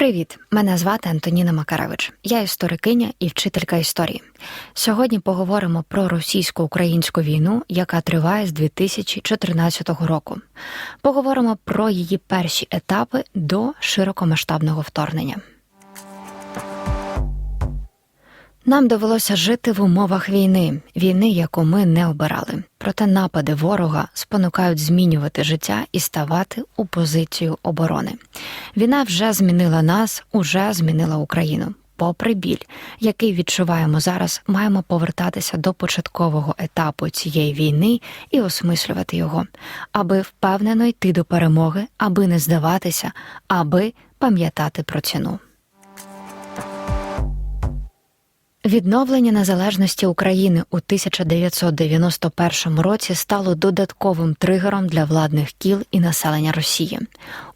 Привіт, мене звати Антоніна Макаревич. Я історикиня і вчителька історії. Сьогодні поговоримо про російсько-українську війну, яка триває з 2014 року. Поговоримо про її перші етапи до широкомасштабного вторгнення. Нам довелося жити в умовах війни, війни, яку ми не обирали. Проте напади ворога спонукають змінювати життя і ставати у позицію оборони. Війна вже змінила нас, уже змінила Україну. Попри біль, який відчуваємо зараз, маємо повертатися до початкового етапу цієї війни і осмислювати його, аби впевнено йти до перемоги, аби не здаватися, аби пам'ятати про ціну. Відновлення незалежності України у 1991 році стало додатковим тригером для владних кіл і населення Росії.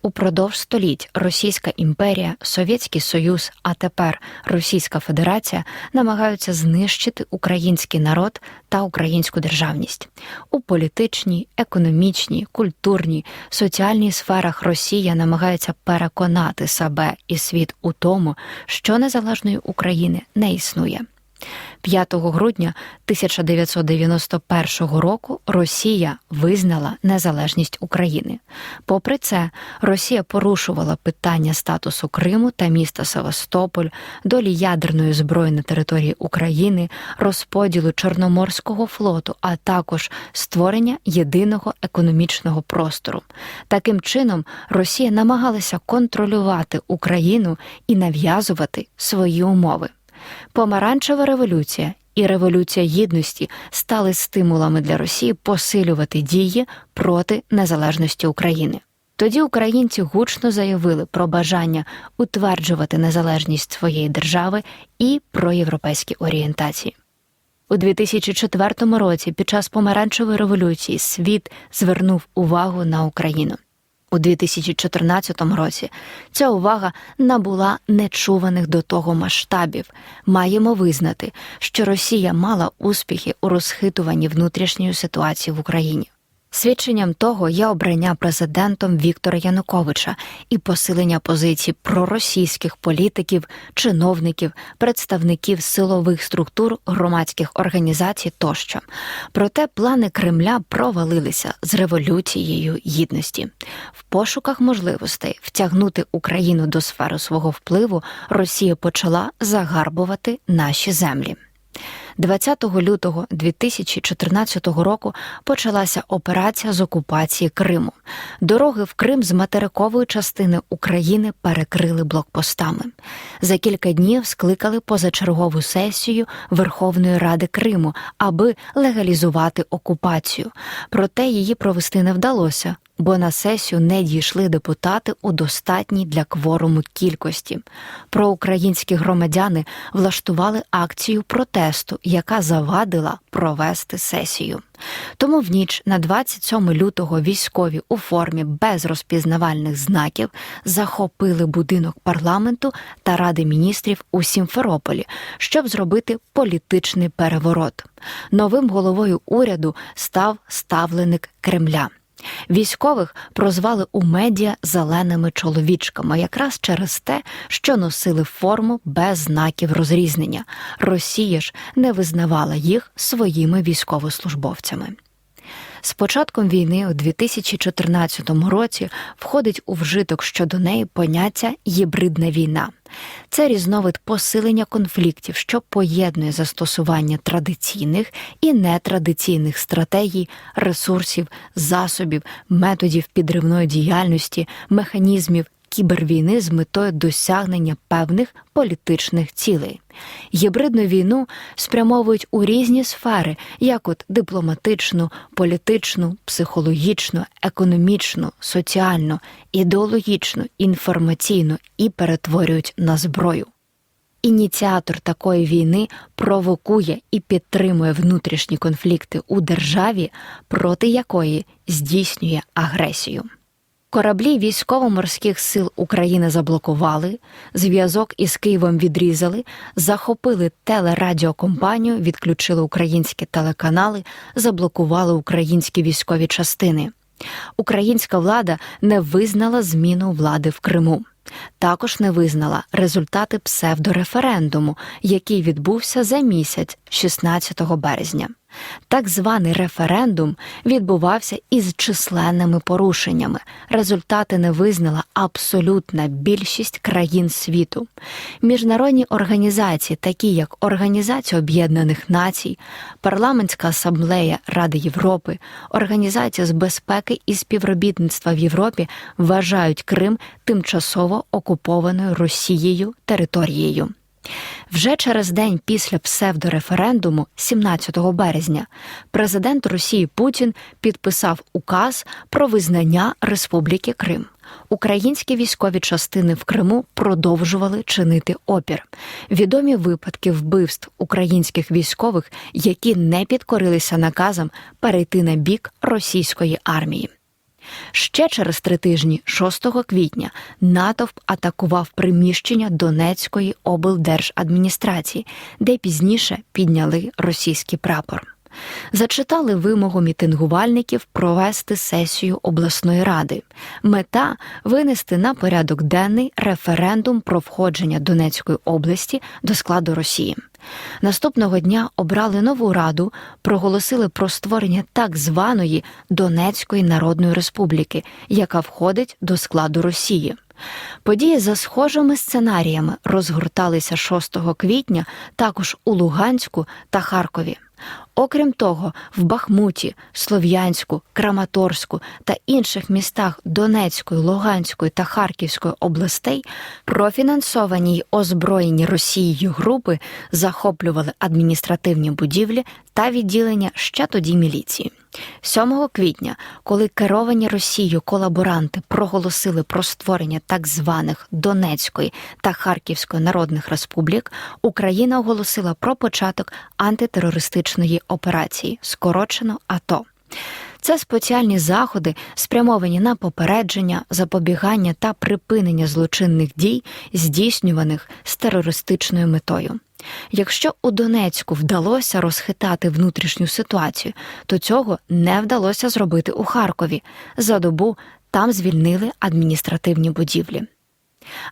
Упродовж століть Російська імперія, Совєтський Союз, а тепер Російська Федерація намагаються знищити український народ та українську державність у політичній, економічній, культурній, соціальній сферах. Росія намагається переконати себе і світ у тому, що незалежної України не існує. 5 грудня 1991 року Росія визнала незалежність України. Попри це, Росія порушувала питання статусу Криму та міста Севастополь, долі ядерної зброї на території України, розподілу Чорноморського флоту, а також створення єдиного економічного простору. Таким чином, Росія намагалася контролювати Україну і нав'язувати свої умови. Помаранчева революція і революція гідності стали стимулами для Росії посилювати дії проти незалежності України. Тоді українці гучно заявили про бажання утверджувати незалежність своєї держави і про європейські орієнтації. У 2004 році, під час помаранчевої революції, світ звернув увагу на Україну. У 2014 році ця увага набула нечуваних до того масштабів. Маємо визнати, що Росія мала успіхи у розхитуванні внутрішньої ситуації в Україні. Свідченням того є обрання президентом Віктора Януковича і посилення позицій проросійських політиків, чиновників, представників силових структур, громадських організацій тощо. Проте плани Кремля провалилися з революцією гідності. В пошуках можливостей втягнути Україну до сфери свого впливу Росія почала загарбувати наші землі. 20 лютого 2014 року почалася операція з окупації Криму. Дороги в Крим з материкової частини України перекрили блокпостами. За кілька днів скликали позачергову сесію Верховної Ради Криму, аби легалізувати окупацію. Проте її провести не вдалося бо на сесію не дійшли депутати у достатній для кворуму кількості. Проукраїнські громадяни влаштували акцію протесту, яка завадила провести сесію. Тому в ніч на 27 лютого військові у формі без розпізнавальних знаків захопили будинок парламенту та ради міністрів у Сімферополі, щоб зробити політичний переворот. Новим головою уряду став ставленик Кремля. Військових прозвали у медіа зеленими чоловічками, якраз через те, що носили форму без знаків розрізнення. Росія ж не визнавала їх своїми військовослужбовцями. З початком війни у 2014 році входить у вжиток щодо неї поняття гібридна війна. Це різновид посилення конфліктів, що поєднує застосування традиційних і нетрадиційних стратегій, ресурсів, засобів, методів підривної діяльності, механізмів кібервійни з метою досягнення певних політичних цілей. Гібридну війну спрямовують у різні сфери, як от дипломатичну, політичну, психологічну, економічну, соціальну, ідеологічну, інформаційну і перетворюють на зброю. Ініціатор такої війни провокує і підтримує внутрішні конфлікти у державі, проти якої здійснює агресію. Кораблі військово-морських сил України заблокували, зв'язок із Києвом відрізали, захопили телерадіокомпанію, відключили українські телеканали, заблокували українські військові частини. Українська влада не визнала зміну влади в Криму. Також не визнала результати псевдореферендуму, який відбувся за місяць, 16 березня. Так званий референдум відбувався із численними порушеннями. Результати не визнала абсолютна більшість країн світу. Міжнародні організації, такі як Організація Об'єднаних Націй, Парламентська асамблея Ради Європи, Організація з безпеки і співробітництва в Європі вважають Крим тимчасово окупованою Росією територією. Вже через день після псевдореферендуму, 17 березня, президент Росії Путін підписав указ про визнання Республіки Крим. Українські військові частини в Криму продовжували чинити опір. Відомі випадки вбивств українських військових, які не підкорилися наказам перейти на бік російської армії. Ще через три тижні, 6 квітня, натовп атакував приміщення Донецької облдержадміністрації, де пізніше підняли російський прапор. Зачитали вимогу мітингувальників провести сесію обласної ради. Мета винести на порядок денний референдум про входження Донецької області до складу Росії. Наступного дня обрали нову раду, проголосили про створення так званої Донецької Народної Республіки, яка входить до складу Росії. Події за схожими сценаріями розгорталися 6 квітня також у Луганську та Харкові. Окрім того, в Бахмуті, Слов'янську, Краматорську та інших містах Донецької, Луганської та Харківської областей профінансовані й озброєні Росією групи захоплювали адміністративні будівлі та відділення ще тоді міліції. 7 квітня, коли керовані Росією колаборанти проголосили про створення так званих Донецької та Харківської народних республік, Україна оголосила про початок антитерористичної операції, скорочено АТО. Це спеціальні заходи, спрямовані на попередження, запобігання та припинення злочинних дій, здійснюваних з терористичною метою. Якщо у Донецьку вдалося розхитати внутрішню ситуацію, то цього не вдалося зробити у Харкові. За добу там звільнили адміністративні будівлі.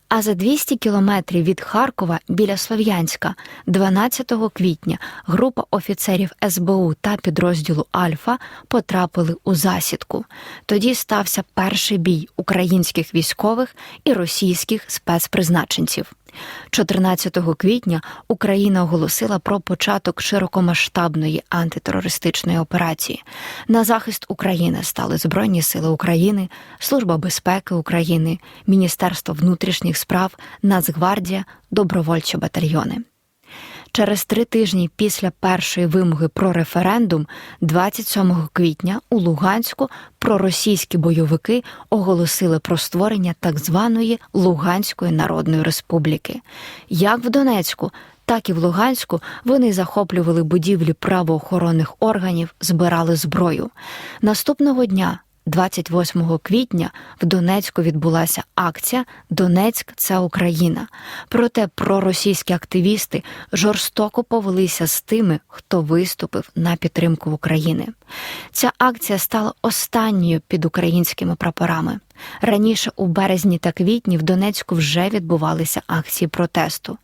А за 200 кілометрів від Харкова біля Слов'янська, 12 квітня, група офіцерів СБУ та підрозділу Альфа потрапили у засідку. Тоді стався перший бій українських військових і російських спецпризначенців. 14 квітня Україна оголосила про початок широкомасштабної антитерористичної операції. На захист України стали Збройні Сили України, Служба безпеки України, Міністерство внутрішніх справ, Нацгвардія, добровольчі батальйони. Через три тижні після першої вимоги про референдум, 27 квітня у Луганську проросійські бойовики оголосили про створення так званої Луганської Народної Республіки. Як в Донецьку, так і в Луганську вони захоплювали будівлі правоохоронних органів, збирали зброю. Наступного дня. 28 квітня в Донецьку відбулася акція Донецьк це Україна. Проте проросійські активісти жорстоко повелися з тими, хто виступив на підтримку України. Ця акція стала останньою під українськими прапорами. Раніше у березні та квітні в Донецьку вже відбувалися акції протесту.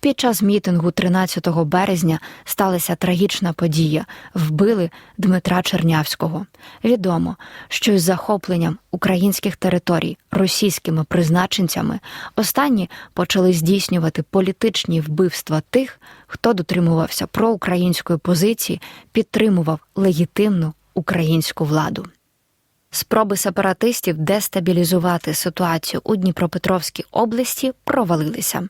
Під час мітингу 13 березня сталася трагічна подія: вбили Дмитра Чернявського. Відомо, що із захопленням українських територій російськими призначенцями останні почали здійснювати політичні вбивства тих, хто дотримувався проукраїнської позиції, підтримував легітимну українську владу. Спроби сепаратистів дестабілізувати ситуацію у Дніпропетровській області провалилися.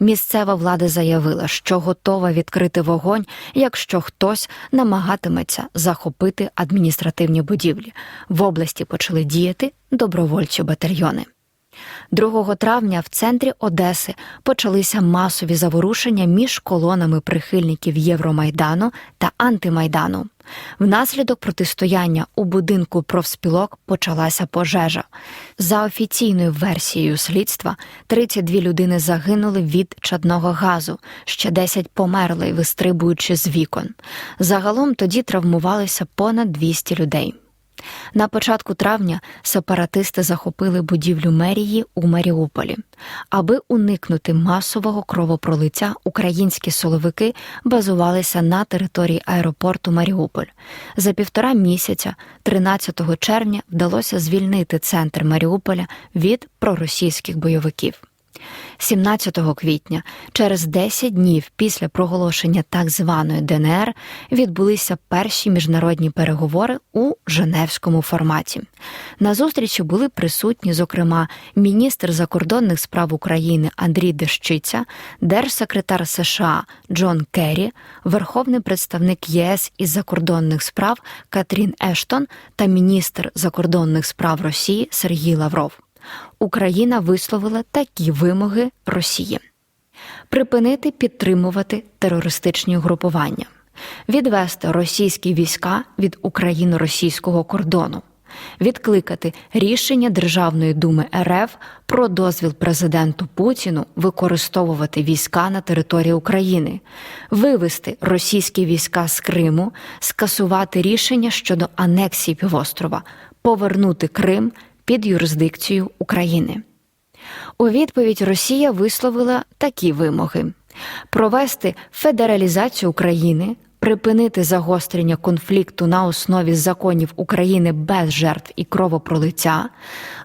Місцева влада заявила, що готова відкрити вогонь, якщо хтось намагатиметься захопити адміністративні будівлі. В області почали діяти добровольчі батальйони. 2 травня в центрі Одеси почалися масові заворушення між колонами прихильників Євромайдану та антимайдану. Внаслідок протистояння у будинку профспілок почалася пожежа. За офіційною версією слідства, 32 людини загинули від чадного газу, ще 10 померли, вистрибуючи з вікон. Загалом тоді травмувалися понад 200 людей. На початку травня сепаратисти захопили будівлю мерії у Маріуполі. Аби уникнути масового кровопролиття, українські силовики базувалися на території аеропорту Маріуполь. За півтора місяця, 13 червня, вдалося звільнити центр Маріуполя від проросійських бойовиків. 17 квітня, через 10 днів після проголошення так званої ДНР, відбулися перші міжнародні переговори у Женевському форматі. На зустрічі були присутні, зокрема, міністр закордонних справ України Андрій Дещиця, держсекретар США Джон Керрі, верховний представник ЄС із закордонних справ Катрін Ештон та міністр закордонних справ Росії Сергій Лавров. Україна висловила такі вимоги Росії: припинити підтримувати терористичні групування, відвести російські війська від україно-російського кордону, відкликати рішення Державної думи РФ про дозвіл президенту Путіну використовувати війська на території України, вивести російські війська з Криму, скасувати рішення щодо анексії півострова, повернути Крим під юрисдикцію України. У відповідь Росія висловила такі вимоги: провести федералізацію України, припинити загострення конфлікту на основі законів України без жертв і кровопролиття,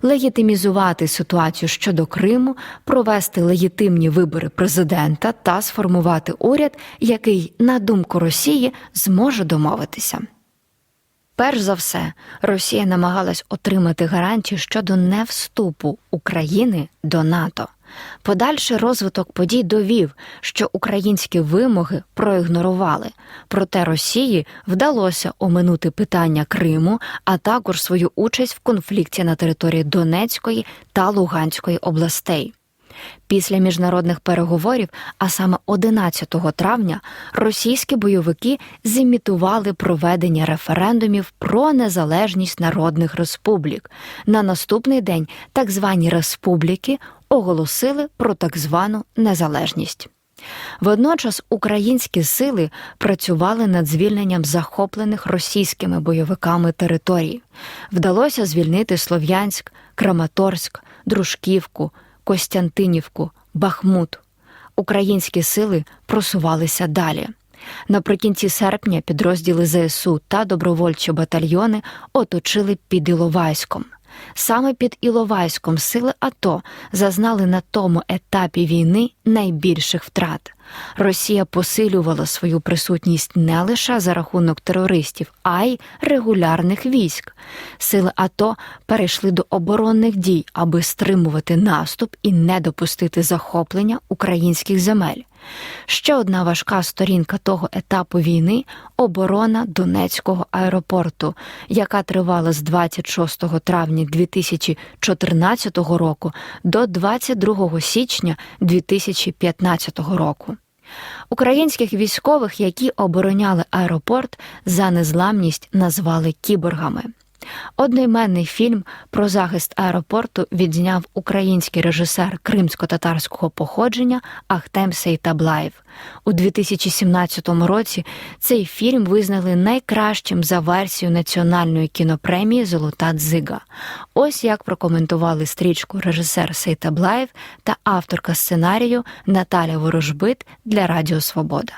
легітимізувати ситуацію щодо Криму, провести легітимні вибори президента та сформувати уряд, який, на думку Росії, зможе домовитися. Перш за все, Росія намагалась отримати гарантію щодо невступу України до НАТО. Подальший розвиток подій довів, що українські вимоги проігнорували, проте Росії вдалося оминути питання Криму, а також свою участь в конфлікті на території Донецької та Луганської областей. Після міжнародних переговорів, а саме 11 травня, російські бойовики зімітували проведення референдумів про незалежність народних республік. На наступний день так звані республіки оголосили про так звану незалежність. Водночас українські сили працювали над звільненням захоплених російськими бойовиками територій. Вдалося звільнити Слов'янськ, Краматорськ, Дружківку, Костянтинівку, Бахмут. Українські сили просувалися далі. Наприкінці серпня підрозділи ЗСУ та добровольчі батальйони оточили під Іловайськом. Саме під Іловайськом сили АТО зазнали на тому етапі війни найбільших втрат. Росія посилювала свою присутність не лише за рахунок терористів, а й регулярних військ. Сили АТО перейшли до оборонних дій, аби стримувати наступ і не допустити захоплення українських земель. Ще одна важка сторінка того етапу війни оборона Донецького аеропорту, яка тривала з 26 травня 2014 року до 22 січня 2015 року. Українських військових, які обороняли аеропорт, за незламність назвали кіборгами. Одноіменний фільм про захист аеропорту відзняв український режисер кримсько-татарського походження Ахтем Сейтаблаєв. У 2017 році цей фільм визнали найкращим за версією національної кінопремії Золота дзига. Ось як прокоментували стрічку режисер Сейтаблаєв та авторка сценарію Наталя Ворожбит для Радіо Свобода.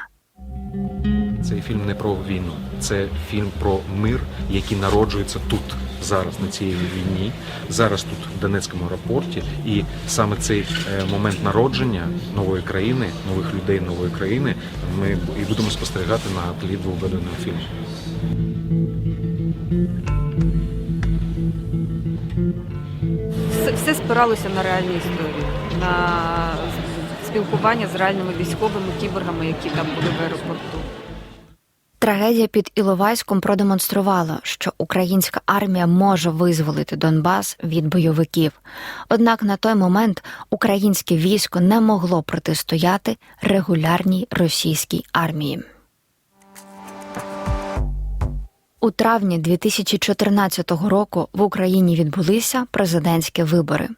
Цей фільм не про війну, це фільм про мир, який народжується тут, зараз на цій війні, зараз тут в Донецькому аеропорті. І саме цей е, момент народження нової країни, нових людей нової країни, ми і будемо спостерігати на тлі двогодинного фільму. Все, все спиралося на реальні історії, на спілкування з реальними військовими кіборгами, які там були в аеропорту. Трагедія під Іловайськом продемонструвала, що українська армія може визволити Донбас від бойовиків. Однак на той момент українське військо не могло протистояти регулярній російській армії. У травні 2014 року в Україні відбулися президентські вибори.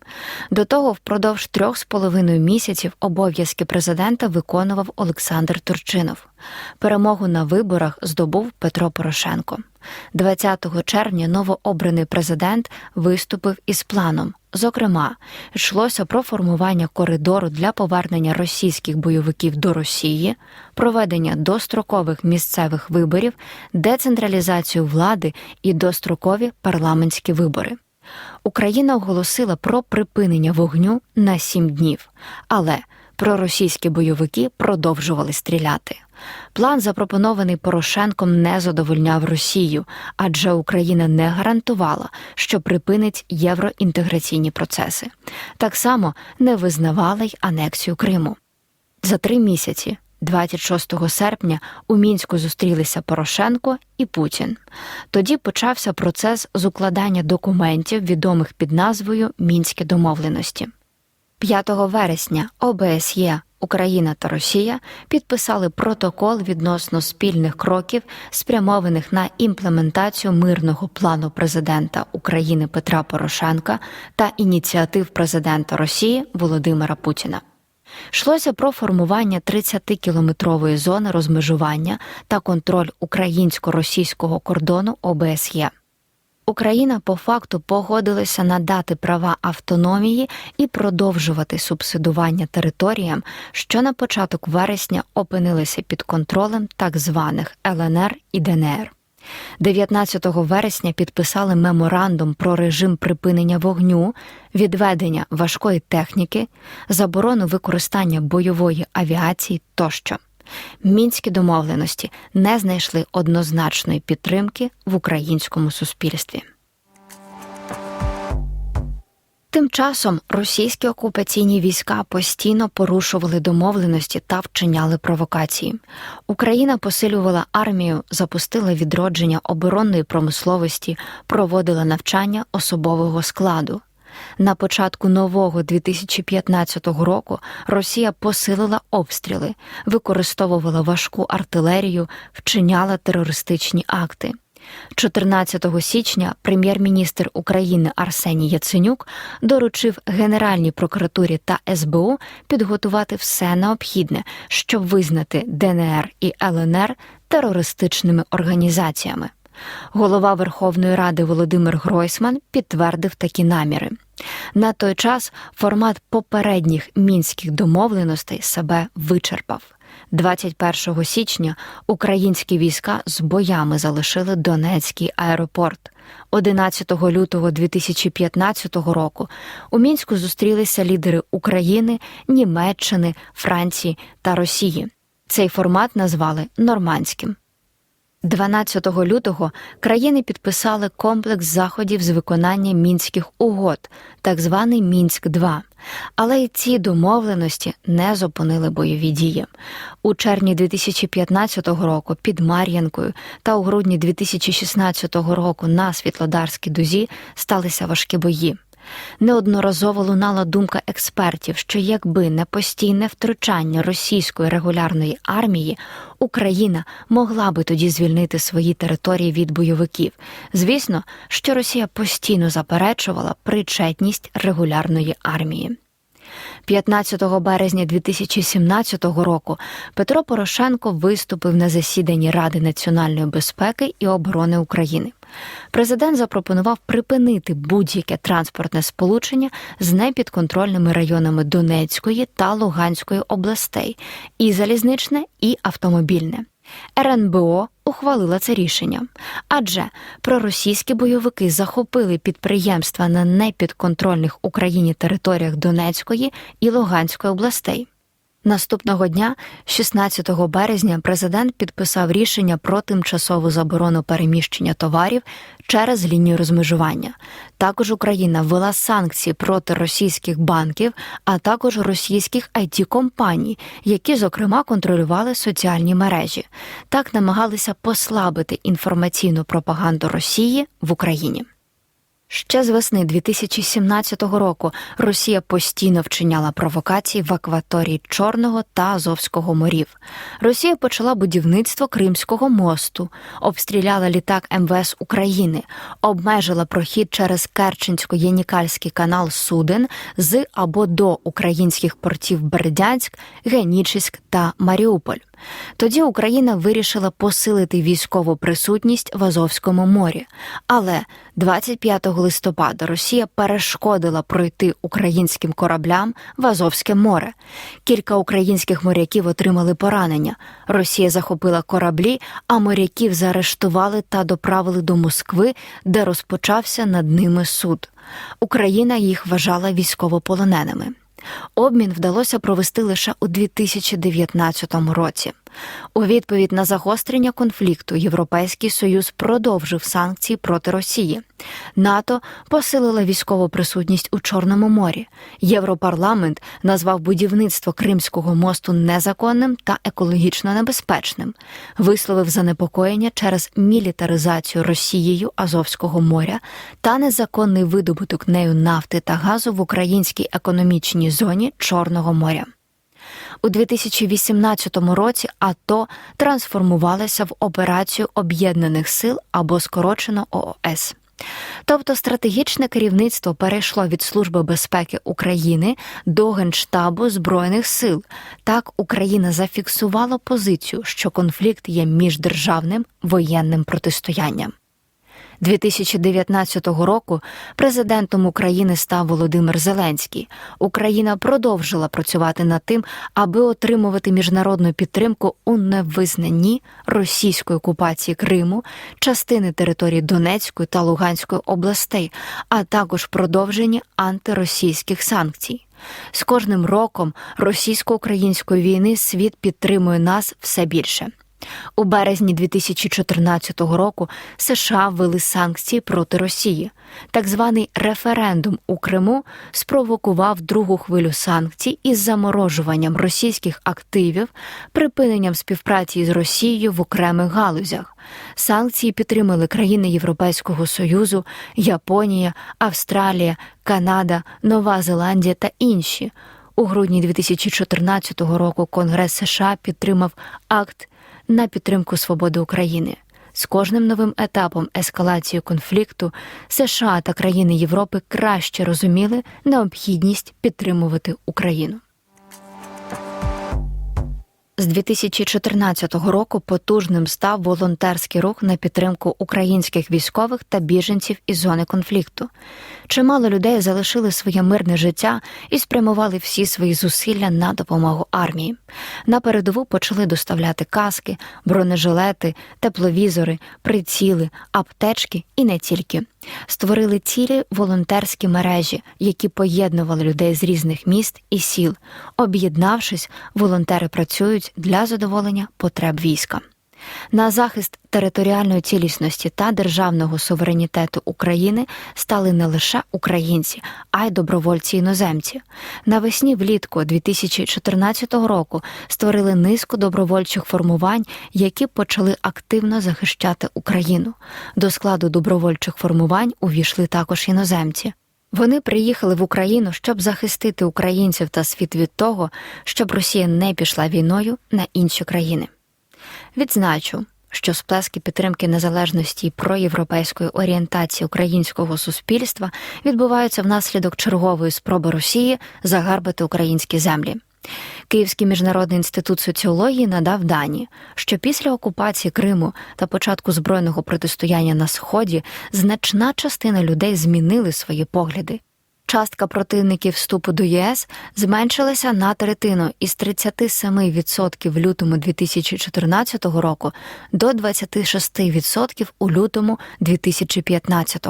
До того впродовж трьох з половиною місяців обов'язки президента виконував Олександр Турчинов. Перемогу на виборах здобув Петро Порошенко. 20 червня новообраний президент виступив із планом. Зокрема, йшлося про формування коридору для повернення російських бойовиків до Росії, проведення дострокових місцевих виборів, децентралізацію влади і дострокові парламентські вибори. Україна оголосила про припинення вогню на сім днів, але проросійські бойовики продовжували стріляти. План, запропонований Порошенком, не задовольняв Росію, адже Україна не гарантувала, що припинить євроінтеграційні процеси. Так само не визнавала й анексію Криму. За три місяці, 26 серпня, у мінську зустрілися Порошенко і Путін. Тоді почався процес з укладання документів, відомих під назвою Мінські домовленості. 5 вересня ОБСЄ, Україна та Росія підписали протокол відносно спільних кроків, спрямованих на імплементацію мирного плану президента України Петра Порошенка та ініціатив президента Росії Володимира Путіна. Йшлося про формування 30-кілометрової зони розмежування та контроль українсько-російського кордону ОБСЄ. Україна по факту погодилася надати права автономії і продовжувати субсидування територіям, що на початок вересня опинилися під контролем так званих ЛНР і ДНР. 19 вересня підписали меморандум про режим припинення вогню, відведення важкої техніки, заборону використання бойової авіації тощо. Мінські домовленості не знайшли однозначної підтримки в українському суспільстві. Тим часом російські окупаційні війська постійно порушували домовленості та вчиняли провокації. Україна посилювала армію, запустила відродження оборонної промисловості, проводила навчання особового складу. На початку нового 2015 року Росія посилила обстріли, використовувала важку артилерію, вчиняла терористичні акти. 14 січня прем'єр-міністр України Арсеній Яценюк доручив Генеральній прокуратурі та СБУ підготувати все необхідне, щоб визнати ДНР і ЛНР терористичними організаціями. Голова Верховної Ради Володимир Гройсман підтвердив такі наміри. На той час формат попередніх мінських домовленостей себе вичерпав. 21 січня українські війська з боями залишили Донецький аеропорт. 11 лютого 2015 року у мінську зустрілися лідери України, Німеччини, Франції та Росії. Цей формат назвали нормандським. 12 лютого країни підписали комплекс заходів з виконання мінських угод, так званий Мінськ 2 але й ці домовленості не зупинили бойові дії. У червні 2015 року під Мар'янкою та у грудні 2016 року на Світлодарській дузі сталися важкі бої. Неодноразово лунала думка експертів, що якби не постійне втручання російської регулярної армії, Україна могла би тоді звільнити свої території від бойовиків. Звісно, що Росія постійно заперечувала причетність регулярної армії. 15 березня 2017 року Петро Порошенко виступив на засіданні Ради національної безпеки і оборони України. Президент запропонував припинити будь-яке транспортне сполучення з непідконтрольними районами Донецької та Луганської областей, і залізничне, і автомобільне. РНБО ухвалила це рішення, адже проросійські бойовики захопили підприємства на непідконтрольних Україні територіях Донецької і Луганської областей. Наступного дня, 16 березня, президент підписав рішення про тимчасову заборону переміщення товарів через лінію розмежування. Також Україна ввела санкції проти російських банків, а також російських it компаній які, зокрема, контролювали соціальні мережі. Так намагалися послабити інформаційну пропаганду Росії в Україні. Ще з весни 2017 року Росія постійно вчиняла провокації в акваторії Чорного та Азовського морів. Росія почала будівництво Кримського мосту, обстріляла літак МВС України, обмежила прохід через Керченсько-Янікальський канал суден з або до українських портів Бердянськ, Генічеськ та Маріуполь. Тоді Україна вирішила посилити військову присутність в Азовському морі. Але 25 листопада Росія перешкодила пройти українським кораблям в Азовське море. Кілька українських моряків отримали поранення. Росія захопила кораблі, а моряків заарештували та доправили до Москви, де розпочався над ними суд. Україна їх вважала військовополоненими. Обмін вдалося провести лише у 2019 році. У відповідь на загострення конфлікту Європейський Союз продовжив санкції проти Росії. НАТО посилила військову присутність у Чорному морі. Європарламент назвав будівництво Кримського мосту незаконним та екологічно небезпечним, висловив занепокоєння через мілітаризацію Росією Азовського моря та незаконний видобуток нею нафти та газу в українській економічній зоні Чорного моря. У 2018 році АТО трансформувалася в операцію об'єднаних сил або скорочено ООС. Тобто стратегічне керівництво перейшло від Служби безпеки України до Генштабу Збройних сил. Так Україна зафіксувала позицію, що конфлікт є міждержавним воєнним протистоянням. 2019 року президентом України став Володимир Зеленський. Україна продовжила працювати над тим, аби отримувати міжнародну підтримку у невизнанні російської окупації Криму, частини території Донецької та Луганської областей, а також продовженні антиросійських санкцій. З кожним роком російсько-української війни світ підтримує нас все більше. У березні 2014 року США ввели санкції проти Росії. Так званий референдум у Криму спровокував другу хвилю санкцій із заморожуванням російських активів, припиненням співпраці з Росією в окремих галузях. Санкції підтримали країни Європейського Союзу, Японія, Австралія, Канада, Нова Зеландія та інші. У грудні 2014 року Конгрес США підтримав акт на підтримку свободи України. З кожним новим етапом ескалації конфлікту США та країни Європи краще розуміли необхідність підтримувати Україну. З 2014 року потужним став волонтерський рух на підтримку українських військових та біженців із зони конфлікту. Чимало людей залишили своє мирне життя і спрямували всі свої зусилля на допомогу армії. На передову почали доставляти каски, бронежилети, тепловізори, приціли, аптечки і не тільки. Створили цілі волонтерські мережі, які поєднували людей з різних міст і сіл. Об'єднавшись, волонтери працюють для задоволення потреб війська. На захист територіальної цілісності та державного суверенітету України стали не лише українці, а й добровольці іноземці. Навесні влітку 2014 року створили низку добровольчих формувань, які почали активно захищати Україну. До складу добровольчих формувань увійшли також іноземці. Вони приїхали в Україну, щоб захистити українців та світ від того, щоб Росія не пішла війною на інші країни. Відзначу, що сплески підтримки незалежності і проєвропейської орієнтації українського суспільства відбуваються внаслідок чергової спроби Росії загарбати українські землі. Київський міжнародний інститут соціології надав дані, що після окупації Криму та початку збройного протистояння на сході значна частина людей змінили свої погляди. Частка противників вступу до ЄС зменшилася на третину із 37% в лютому 2014 року до 26% у лютому 2015.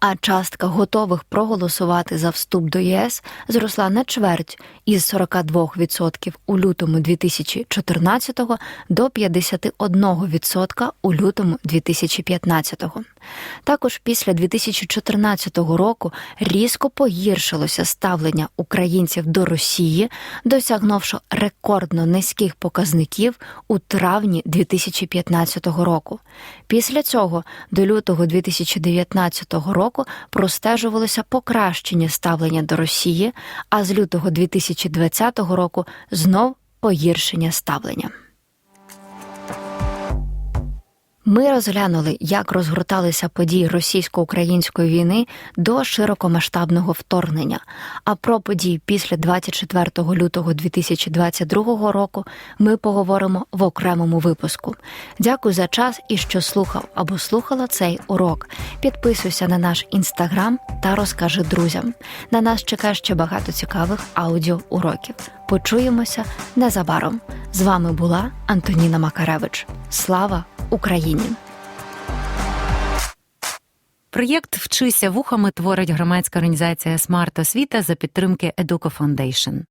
А частка готових проголосувати за вступ до ЄС зросла на чверть із 42% у лютому 2014 до 51% у лютому 2015. Також після 2014 року різко погіршилося ставлення українців до Росії, досягнувши рекордно низьких показників у травні 2015 року. Після цього до лютого 2019 року простежувалося покращення ставлення до Росії, а з лютого 2020 року знов погіршення ставлення. Ми розглянули, як розгорталися події російсько-української війни до широкомасштабного вторгнення. А про події після 24 лютого 2022 року ми поговоримо в окремому випуску. Дякую за час і що слухав або слухала цей урок. Підписуйся на наш інстаграм та розкажи друзям. На нас чекає ще багато цікавих аудіоуроків. Почуємося незабаром. З вами була Антоніна Макаревич. Слава Україні! Проєкт Вчися вухами творить громадська організація Смарт Освіта за підтримки Educo Foundation.